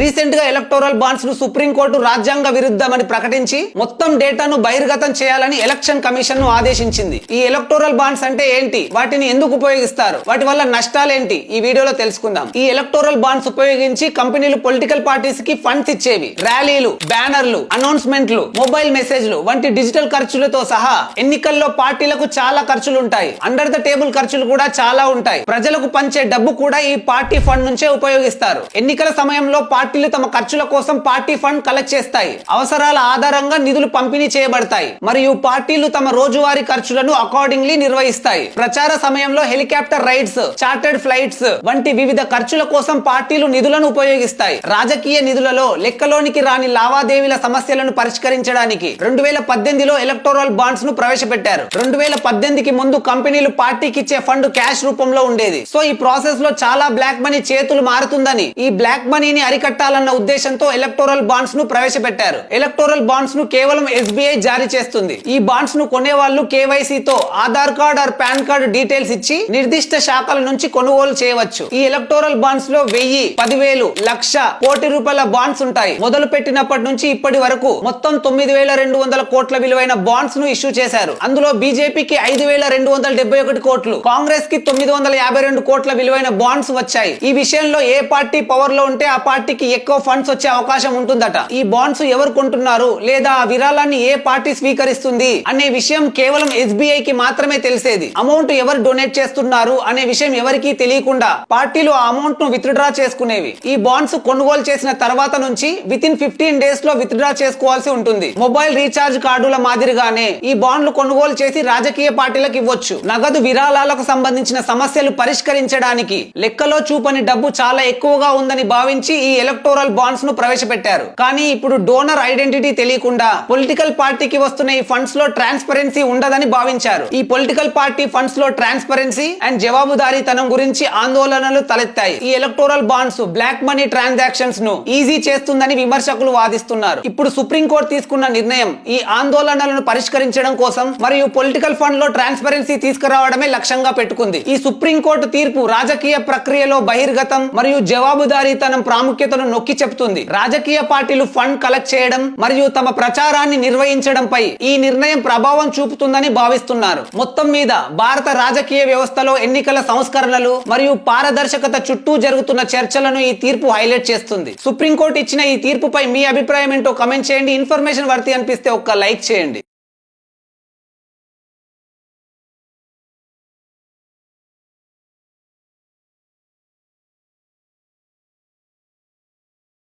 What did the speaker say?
రీసెంట్గా electoral బాండ్స్ను supreme court రాజ్యాంగ విరుద్ధమని ప్రకటించి మొత్తం డేటాను బహిర్గతం చేయాలని ఎలక్షన్ కమిషన్ను ఆదేశించింది. ఈ ఎలక్టోరల్ బాండ్స్ అంటే ఏంటి? వాటిని ఎందుకు ఉపయోగిస్తారు? వాటి వల్ల నష్టాలేంటి ఈ వీడియోలో తెలుసుకుందాం. ఈ ఎలక్టోరల్ బాండ్స్ ఉపయోగించి కంపెనీలు పొలిటికల్ పార్టీస్కి ఫండ్స్ ఇచ్చేవి. ర్యాలీలు బ్యానర్లు అనౌన్స్మెంట్లు మొబైల్ మెసేజ్లు వంటి డిజిటల్ ఖర్చులతో సహా ఎన్నికల్లో పార్టీలకు చాలా ఖర్చులు ఉంటాయి అండర్ ద టేబుల్ ఖర్చులు కూడా చాలా ఉంటాయి. ప్రజలకు పంచే డబ్బు కూడా ఈ పార్టీ ఫండ్ నుంచే ఉపయోగిస్తారు. ఎన్నికల సమయంలో పార్టీ పార్టీలు తమ ఖర్చుల కోసం పార్టీ ఫండ్ కలెక్ట్ చేస్తాయి. అవసరాల ఆధారంగా నిధులు పంపిణీ చేయబడతాయి. మరియు పార్టీలు తమ రోజువారీ ఖర్చులను అకార్డింగ్లీ నిర్వహిస్తాయి. ప్రచార సమయంలో హెలికాప్టర్ రైడ్స్ చార్టర్డ్ ఫ్లైట్స్ వంటి వివిధ ఖర్చుల కోసం పార్టీలు నిధులను ఉపయోగిస్తాయి. రాజకీయ నిధులలో లెక్కలోనికి రాని లావాదేవీల సమస్యలను పరిష్కరించడానికి రెండు వేల పద్దెనిమిదిలో ఎలక్టోరల్ బాండ్స్ను ప్రవేశపెట్టారు. రెండు వేల పద్దెనిమిదికి ముందు కంపెనీలు పార్టీకి ఇచ్చే ఫండ్ క్యాష్ రూపంలో ఉండేది. సో ఈ ప్రాసెస్లో చాలా బ్లాక్ మనీ చేతులు మారుతుందని ఈ బ్లాక్ మనీని కట్టాలన్న ఉద్దేశంతో ఎలక్టోరల్ బాండ్స్ను ప్రవేశపెట్టారు. ఎలక్టోరల్ బాండ్స్ను కేవలం ఎస్బీఐ జారీ చేస్తుంది. ఈ బాండ్స్ను కొనే వాళ్ళు కేవైసీతో Aadhaar card or PAN card details ఇచ్చి నిర్దిష్ట శాఖల నుంచి కొనుగోలు చేయవచ్చు. ఈ ఎలక్టోరల్ బాండ్స్లో వెయ్యి పదివేలు లక్ష కోటి రూపాయల బాండ్స్ ఉంటాయి. మొదలు పెట్టినప్పటి నుంచి ఇప్పటి వరకు మొత్తం తొమ్మిది వేల రెండు వందల కోట్ల విలువైన బాండ్స్ను ఇష్యూ చేశారు. అందులో బీజేపీకి ఐదు వేల రెండు వందల డెబ్బై ఒకటి కోట్లు కాంగ్రెస్కి తొమ్మిది వందల యాభై రెండు కోట్ల విలువైన బాండ్స్ వచ్చాయి. ఈ విషయంలో ఏ పార్టీ పవర్లో ఉంటే ఆ పార్టీకి ఎక్కువ ఫండ్స్ వచ్చే అవకాశం ఉంటుందట. ఈ బాండ్స్ ఎవరు కొంటున్నారు? లేదా ఆ విరాళాన్ని ఏ పార్టీ స్వీకరిస్తుంది? అనే విషయం కేవలం ఎస్బీఐ కి మాత్రమే తెలిసేది. అమౌంట్ ఎవరు డొనేట్ చేస్తున్నారు? అనే విషయం ఎవరికీ తెలియకుండా పార్టీలు ఆ అమౌంట్ను విత్డ్రా చేసుకునేవి. ఈ బాండ్స్ కొనుగోలు చేసిన తర్వాత నుంచి విత్ ఇన్ ఫిఫ్టీన్ డేస్లో విత్డ్రా చేసుకోవాల్సి ఉంటుంది. మొబైల్ రీఛార్జ్ కార్డుల మాదిరిగానే ఈ బాండ్లు కొనుగోలు చేసి రాజకీయ పార్టీలకు ఇవ్వచ్చు. నగదు విరాళాలకు సంబంధించిన సమస్యలు పరిష్కరించడానికి లెక్కలో చూపని డబ్బు చాలా ఎక్కువగా ఉందని భావించి ఈ ఎలక్టోరల్ బాండ్స్ను ప్రవేశపెట్టారు. కానీ ఇప్పుడు డోనర్ ఐడెంటిటీ తెలియకుండా పొలిటికల్ పార్టీకి వస్తున్న ఈ ఫండ్స్లో ట్రాన్స్పరెన్సీ ఉండదని భావించారు. ఈ పొలిటికల్ పార్టీ ఫండ్స్లో ట్రాన్స్పరెన్సీ అండ్ జవాబుదారీతనం గురించి ఆందోళనలు తలెత్తాయి. ఈ ఎలక్టోరల్ బాండ్స్ బ్లాక్ మనీ ట్రాన్సాక్షన్స్ను ఈజీ చేస్తుందని విమర్శకులు వాదిస్తున్నారు. ఇప్పుడు సుప్రీంకోర్టు తీసుకున్న నిర్ణయం ఈ ఆందోళనలను పరిష్కరించడం కోసం మరియు పొలిటికల్ ఫండ్లో ట్రాన్స్పరెన్సీ తీసుకురావడమే లక్ష్యంగా పెట్టుకుంది. ఈ సుప్రీంకోర్టు తీర్పు రాజకీయ ప్రక్రియలో బహిర్గతం మరియు జవాబుదారీతనం ప్రాముఖ్యతను నొక్కి చెప్తుంది రాజకీయ పార్టీలు ఫండ్ కలెక్ట్ చేయడం మరియు తమ ప్రచారాన్ని నిర్వహించడంపై ఈ నిర్ణయం ప్రభావం చూపుతుందని భావిస్తున్నారు. మొత్తం మీద భారత రాజకీయ వ్యవస్థలో ఎన్నికల సంస్కరణలు మరియు పారదర్శకత చుట్టూ జరుగుతున్న చర్చలను ఈ తీర్పు హైలైట్ చేస్తుంది. సుప్రీంకోర్టు ఇచ్చిన ఈ తీర్పుపై మీ అభిప్రాయం ఏంటో కమెంట్ చేయండి. ఇన్ఫర్మేషన్ వర్తి అనిపిస్తే ఒక్క లైక్ చేయండి.